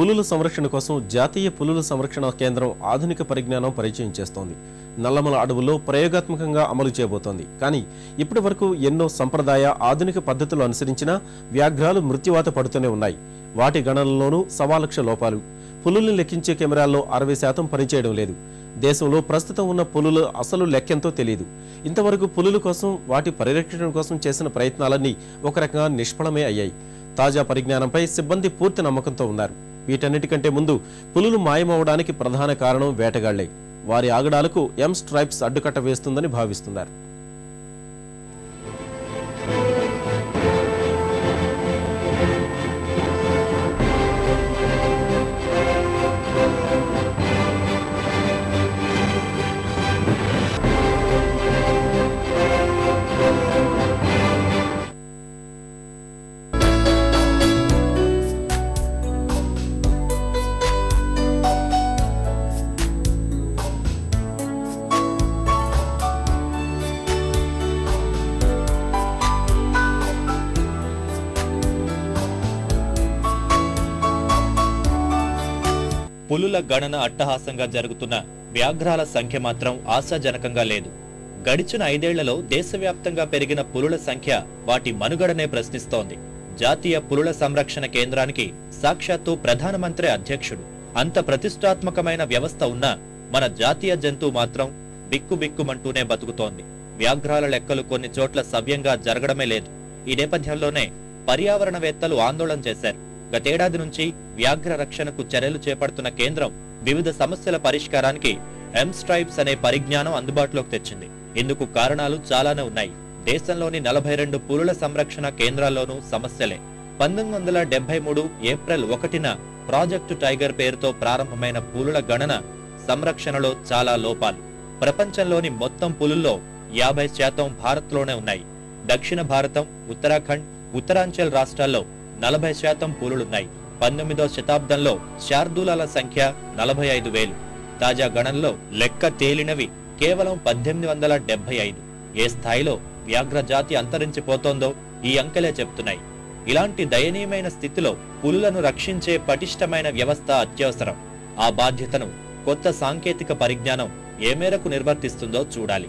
పులుల సంరక్షణ కోసం జాతీయ పులుల సంరక్షణ కేంద్రం ఆధునిక పరిజ్ఞానం పరిచయం చేస్తోంది. నల్లమల అడవుల్లో ప్రయోగాత్మకంగా అమలు చేయబోతోంది. కానీ ఇప్పటి వరకు ఎన్నో సంప్రదాయ ఆధునిక పద్ధతులు అనుసరించినా వ్యాఘ్రాలు మృత్యువాత పడుతూనే ఉన్నాయి. వాటి గణనలోనూ సవాలక్ష లోపాలు. పులుల్ని లెక్కించే కెమెరాల్లో అరవై శాతం పనిచేయడం లేదు. దేశంలో ప్రస్తుతం ఉన్న పులుల అసలు లెక్కెంతో తెలియదు ఇంతవరకు పులుల కోసం వాటి పరిరక్షణ కోసం చేసిన ప్రయత్నాలన్నీ ఒక రకంగా నిష్ఫలమే అయ్యాయి. తాజా పరిజ్ఞానంపై సిబ్బంది పూర్తి నమ్మకంతో ఉన్నారు. వీటన్నిటికంటే ముందు పులులు మాయమవడానికి ప్రధాన కారణం వేటగాళ్ళే. వారి ఆగడాలకు ఎం స్ట్రైప్స్ అడ్డుకట్ట వేస్తుందని భావిస్తున్నారు. పులుల గణన అట్టహాసంగా జరుగుతున్న వ్యాఘ్రాల సంఖ్య మాత్రం ఆశాజనకంగా లేదు. గడిచిన ఐదేళ్ళలో దేశవ్యాప్తంగా పెరిగిన పులుల సంఖ్య వాటి మనుగడనే ప్రశ్నిస్తోంది. జాతీయ పులుల సంరక్షణ కేంద్రానికి సాక్షాత్తు ప్రధానమంత్రి అధ్యక్షుడు. అంత ప్రతిష్టాత్మకమైన వ్యవస్థ ఉన్నా మన జాతీయ జంతువు మాత్రం బిక్కుబిక్కుమంటూనే బతుకుతోంది. వ్యాఘ్రాల లెక్కలు కొన్ని చోట్ల సవ్యంగా జరగడమే లేదు. ఈ నేపథ్యంలోనే పర్యావరణవేత్తలు ఆందోళన చేశారు. గతేడాది నుంచి వ్యాఘ్ర రక్షణకు చర్యలు చేపడుతున్న కేంద్రం వివిధ సమస్యల పరిష్కారానికి ఎం స్ట్రైప్స్ అనే పరిజ్ఞానం అందుబాటులోకి తెచ్చింది. ఇందుకు కారణాలు చాలానే ఉన్నాయి. దేశంలోని నలభై రెండు పులుల సంరక్షణ కేంద్రాల్లోనూ సమస్యలే. పంతొమ్మిది వందల డెబ్బై మూడు ఏప్రిల్ ఒకటిన ప్రాజెక్టు టైగర్ పేరుతో ప్రారంభమైన పులుల గణన సంరక్షణలో చాలా లోపాలు. ప్రపంచంలోని మొత్తం పులుల్లో యాభై శాతం భారత్లోనే ఉన్నాయి. దక్షిణ భారతం ఉత్తరాఖండ్ ఉత్తరాంచల్ రాష్ట్రాల్లో నలభై శాతం పులులున్నాయి. పంతొమ్మిదో శతాబ్దంలో శార్దూలాల సంఖ్య నలభై ఐదు వేలు. తాజా గణంలో లెక్క తేలినవి కేవలం పద్దెనిమిది వందల డెబ్బై ఐదు. ఏ స్థాయిలో వ్యాఘ్ర జాతి అంతరించిపోతోందో ఈ అంకెలే చెప్తున్నాయి. ఇలాంటి దయనీయమైన స్థితిలో పులులను రక్షించే పటిష్టమైన వ్యవస్థ అత్యవసరం. ఆ బాధ్యతను కొత్త సాంకేతిక పరిజ్ఞానం ఏ మేరకు నిర్వర్తిస్తుందో చూడాలి.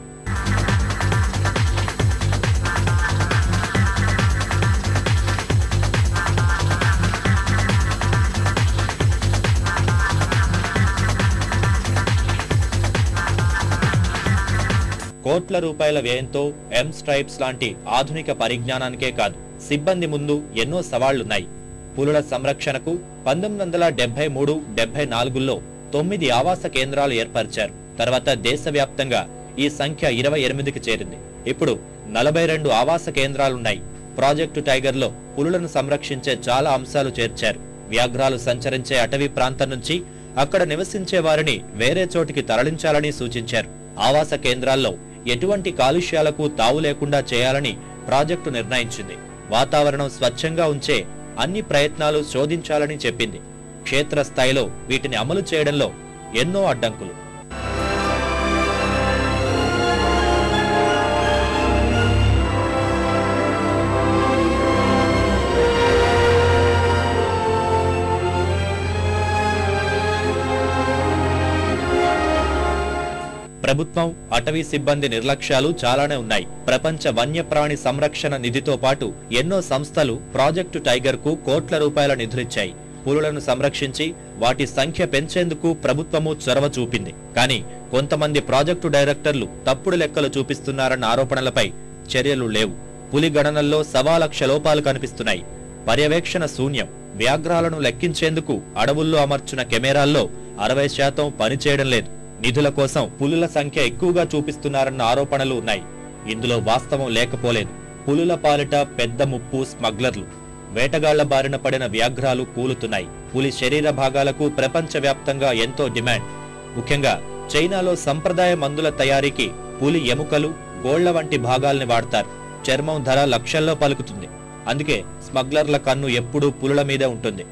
కోట్ల రూపాయల వ్యయంతో ఎం స్ట్రైప్స్ లాంటి ఆధునిక పరిజ్ఞానానికే కాదు సిబ్బంది ముందు ఎన్నో సవాళ్ళున్నాయి. పులుల సంరక్షణకు పంతొమ్మిది వందల డెబ్బై మూడు డెబ్బై నాలుగులో తొమ్మిది ఆవాస కేంద్రాలు ఏర్పరిచారు. తర్వాత దేశవ్యాప్తంగా ఈ సంఖ్య ఇరవై ఎనిమిదికి చేరింది. ఇప్పుడు నలభై రెండు ఆవాస కేంద్రాలున్నాయి. ప్రాజెక్టు టైగర్లో పులులను సంరక్షించే చాలా అంశాలు చేర్చారు. వ్యాఘ్రాలు సంచరించే అటవీ ప్రాంతం నుంచి అక్కడ నివసించే వారిని వేరే చోటికి తరలించాలని సూచించారు. ఆవాస కేంద్రాల్లో ఎటువంటి కాలుష్యాలకు తావు లేకుండా చేయాలని ప్రాజెక్టు నిర్ణయించింది. వాతావరణం స్వచ్ఛంగా ఉంచే అన్ని ప్రయత్నాలు శోధించాలని చెప్పింది. క్షేత్రస్థాయిలో వీటిని అమలు చేయడంలో ఎన్నో అడ్డంకులు. ప్రభుత్వం అటవీ సిబ్బంది నిర్లక్ష్యాలు చాలానే ఉన్నాయి. ప్రపంచ వన్యప్రాణి సంరక్షణ నిధితో పాటు ఎన్నో సంస్థలు ప్రాజెక్టు టైగర్కు కోట్ల రూపాయల నిధులిచ్చాయి. పులులను సంరక్షించి వాటి సంఖ్య పెంచేందుకు ప్రభుత్వము చొరవ చూపింది. కానీ కొంతమంది ప్రాజెక్టు డైరెక్టర్లు తప్పుడు లెక్కలు చూపిస్తున్నారన్న ఆరోపణలపై చర్యలు లేవు. పులి గణనల్లో సవా లక్ష లోపాలు కనిపిస్తున్నాయి. పర్యవేక్షణ శూన్యం. వ్యాఘ్రాలను లెక్కించేందుకు అడవుల్లో అమర్చిన కెమెరాల్లో అరవై శాతం పనిచేయడం లేదు. నిధుల కోసం పులుల సంఖ్య ఎక్కువగా చూపిస్తున్నారన్న ఆరోపణలు ఉన్నాయి. ఇందులో వాస్తవం లేకపోలేదు. పులుల పాలిట పెద్ద ముప్పు స్మగ్లర్లు. వేటగాళ్ళ బారిన పడిన వ్యాఘ్రాలు కూలుతున్నాయి. పులి శరీర భాగాలకు ప్రపంచవ్యాప్తంగా ఎంతో డిమాండ్. ముఖ్యంగా చైనాలో సంప్రదాయ మందుల తయారీకి పులి ఎముకలు గోళ్ళ వంటి భాగాల్ని వాడతారు. చర్మం ధర లక్షల్లో పలుకుతుంది. అందుకే స్మగ్లర్ల కన్ను ఎప్పుడూ పులుల మీదే ఉంటుంది.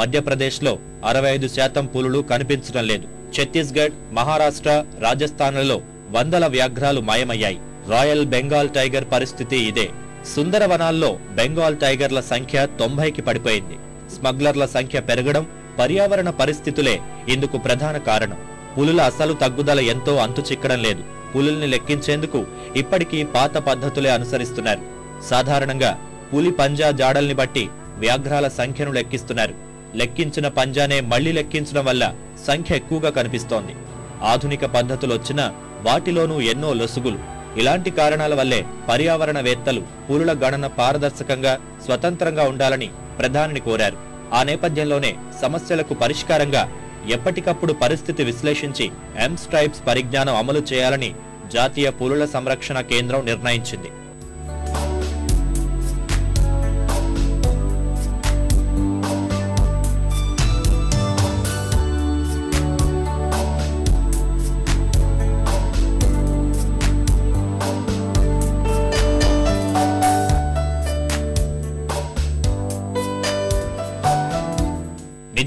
మధ్యప్రదేశ్లో అరవై ఐదు శాతం పులులు కనిపించడం లేదు. ఛత్తీస్గఢ్ మహారాష్ట్ర రాజస్థాన్లలో వందల వ్యాఘ్రాలు మాయమయ్యాయి. రాయల్ బెంగాల్ టైగర్ పరిస్థితి ఇదే. సుందరవనాల్లో బెంగాల్ టైగర్ల సంఖ్య తొంభైకి పడిపోయింది. స్మగ్లర్ల సంఖ్య పెరగడం పర్యావరణ పరిస్థితులే ఇందుకు ప్రధాన కారణం. పులుల అసలు తగ్గుదల ఎంతో అంతు చిక్కడం లేదు. పులుల్ని లెక్కించేందుకు ఇప్పటికీ పాత పద్ధతులే అనుసరిస్తున్నారు. సాధారణంగా పులి పంజా జాడల్ని బట్టి వ్యాఘ్రాల సంఖ్యను లెక్కిస్తున్నారు. లెక్కించిన పంజానే మళ్ళీ లెక్కించడం వల్ల సంఖ్య ఎక్కువగా కనిపిస్తోంది. ఆధునిక పద్ధతులొచ్చినా వాటిలోనూ ఎన్నో లొసుగులు. ఇలాంటి కారణాల వల్లే పర్యావరణవేత్తలు పులుల గణన పారదర్శకంగా స్వతంత్రంగా ఉండాలని ప్రధానిని కోరారు. ఆ నేపథ్యంలోనే సమస్యలకు పరిష్కారంగా ఎప్పటికప్పుడు పరిస్థితి విశ్లేషించి ఎం స్ట్రైప్స్ పరిజ్ఞానం అమలు చేయాలని జాతీయ పులుల సంరక్షణ కేంద్రం నిర్ణయించింది.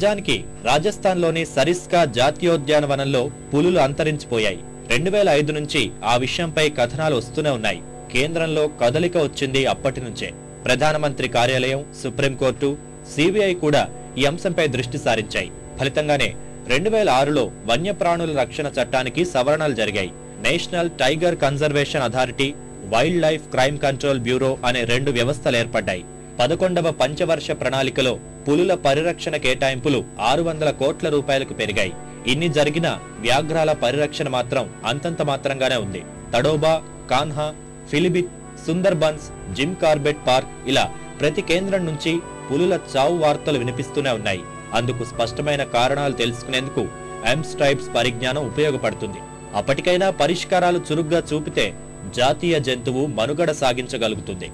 నిజానికి రాజస్థాన్లోని సరిస్కా జాతీయోద్యానవనంలో పులులు అంతరించిపోయాయి. రెండు వేల ఐదు నుంచి ఆ విషయంపై కథనాలు వస్తూనే ఉన్నాయి. కేంద్రంలో కదలిక వచ్చింది అప్పటి నుంచే. ప్రధానమంత్రి కార్యాలయం సుప్రీంకోర్టు సిబిఐ కూడా ఈ అంశంపై దృష్టి సారించాయి. ఫలితంగానే రెండు వేల ఆరులో వన్యప్రాణుల రక్షణ చట్టానికి సవరణలు జరిగాయి. National Tiger Conservation Authority Wildlife Crime Control Bureau అనే రెండు వ్యవస్థలు ఏర్పడ్డాయి. పదకొండవ పంచవర్ష ప్రణాళికలో పులుల పరిరక్షణ కేటాయింపులు ఆరు వందల కోట్ల రూపాయలకు పెరిగాయి. ఇన్ని జరిగిన వ్యాఘ్రాల పరిరక్షణ మాత్రం అంతంత మాత్రంగానే ఉంది. Tadoba Kanha Pilibhit Sundarbans Jim Corbett park ఇలా ప్రతి కేంద్రం నుంచి పులుల చావు వార్తలు వినిపిస్తూనే ఉన్నాయి. అందుకు స్పష్టమైన కారణాలు తెలుసుకునేందుకు ఎంస్ట్రైప్స్ పరిజ్ఞానం ఉపయోగపడుతుంది. అప్పటికైనా పరిష్కారాలు చురుగ్గా చూపితే జాతీయ జంతువు మనుగడ సాగించగలుగుతుంది.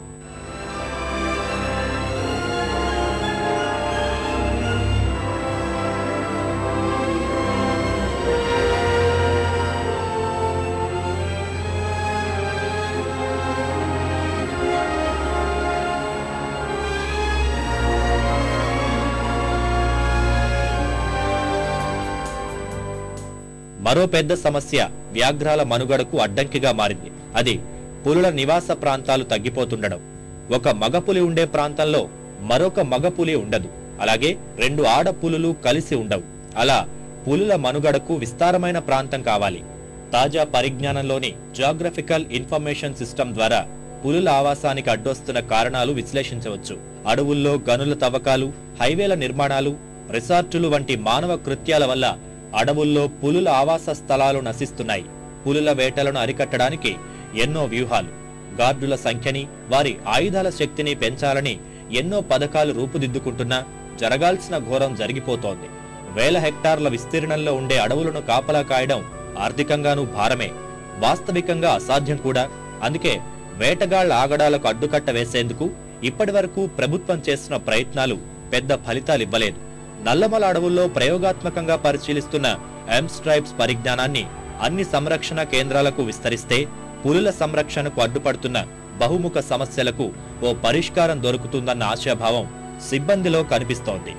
మరో పెద్ద సమస్య వ్యాఘ్రాల మనుగడకు అడ్డంకిగా మారింది. అది పులుల నివాస ప్రాంతాలు తగ్గిపోతుండడం. ఒక మగపులి ఉండే ప్రాంతంలో మరొక మగపులి ఉండదు. అలాగే రెండు ఆడ పులులు కలిసి ఉండవు. అలా పులుల మనుగడకు విస్తారమైన ప్రాంతం కావాలి. తాజా పరిజ్ఞానంలోని జాగ్రఫికల్ ఇన్ఫర్మేషన్ సిస్టమ్ ద్వారా పులుల ఆవాసానికి అడ్డొస్తున్న కారణాలు విశ్లేషించవచ్చు. అడవుల్లో గనుల తవ్వకాలు హైవేల నిర్మాణాలు రిసార్టులు వంటి మానవ కృత్యాల వల్ల అడవుల్లో పులుల ఆవాస స్థలాలు నశిస్తున్నాయి. పులుల వేటలను అరికట్టడానికి ఎన్నో వ్యూహాలు. గార్డుల సంఖ్యని వారి ఆయుధాల శక్తిని పెంచాలని ఎన్నో పథకాలు రూపుదిద్దుకుంటున్నా జరగాల్సిన ఘోరం జరిగిపోతోంది. వేల హెక్టార్ల విస్తీర్ణంలో ఉండే అడవులను కాపలా కాయడం ఆర్థికంగానూ భారమే. వాస్తవికంగా అసాధ్యం కూడా. అందుకే వేటగాళ్ళ ఆగడాలకు అడ్డుకట్ట వేసేందుకు ఇప్పటివరకు ప్రభుత్వం చేసిన ప్రయత్నాలు పెద్ద ఫలితాలివ్వలేదు. నల్లమల అడవుల్లో ప్రయోగాత్మకంగా పరిశీలిస్తున్న ఎంస్ట్రైప్స్ పరిజ్ఞానాన్ని అన్ని సంరక్షణ కేంద్రాలకు విస్తరిస్తే పులుల సంరక్షణకు అడ్డుపడుతున్న బహుముఖ సమస్యలకు ఓ పరిష్కారం దొరుకుతుందన్న ఆశాభావం సిబ్బందిలో కనిపిస్తోంది.